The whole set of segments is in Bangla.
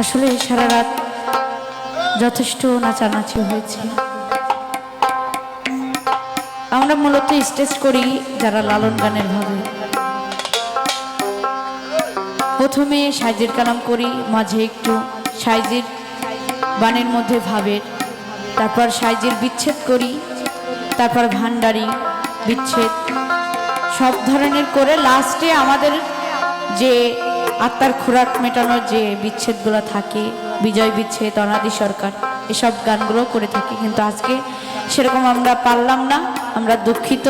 আসলে সারা রাত যথেষ্ট নাচানাচি হয়েছে। আমরা মূলত স্টেজ করি যারা লালন গানের ভাবে। প্রথমে সাইজের কালাম করি, মাঝে একটু সাইজের বানের মধ্যে ভাবের। তারপর সাইজের বিচ্ছেদ করি, তারপর ভান্ডারি বিচ্ছেদ। সব ধরনের করে লাস্টে আমাদের যে আত্মার খোরাক মেটানোর যে বিচ্ছেদগুলো থাকে, বিজয় বিচ্ছেদ, অনাদি সরকার, এসব গানগুলো করে থাকি। কিন্তু আজকে সেরকম আমরা পারলাম না, আমরা দুঃখিত।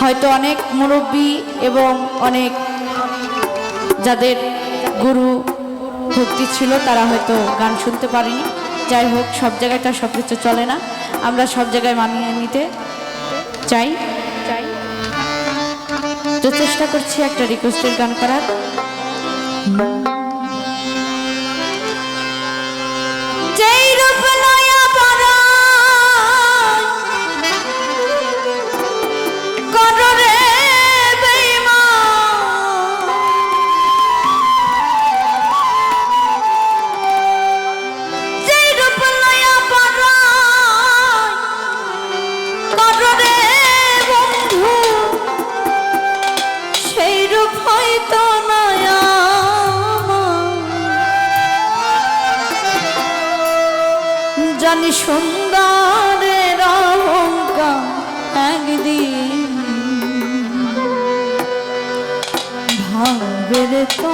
হয়তো অনেক মুরব্বী এবং অনেক যাদের গুরু ভক্তি ছিল, তারা হয়তো গান শুনতে পারেনি। যাই হোক, সব জায়গায় তার সব কিছু চলে না। আমরা সব জায়গায় মানিয়ে নিতে চাই। চাই তো চেষ্টা করছি একটা রিকোয়েস্টের গান করার। যেই জানি সুন্দরের অহংকার একদিন। ভাবের তো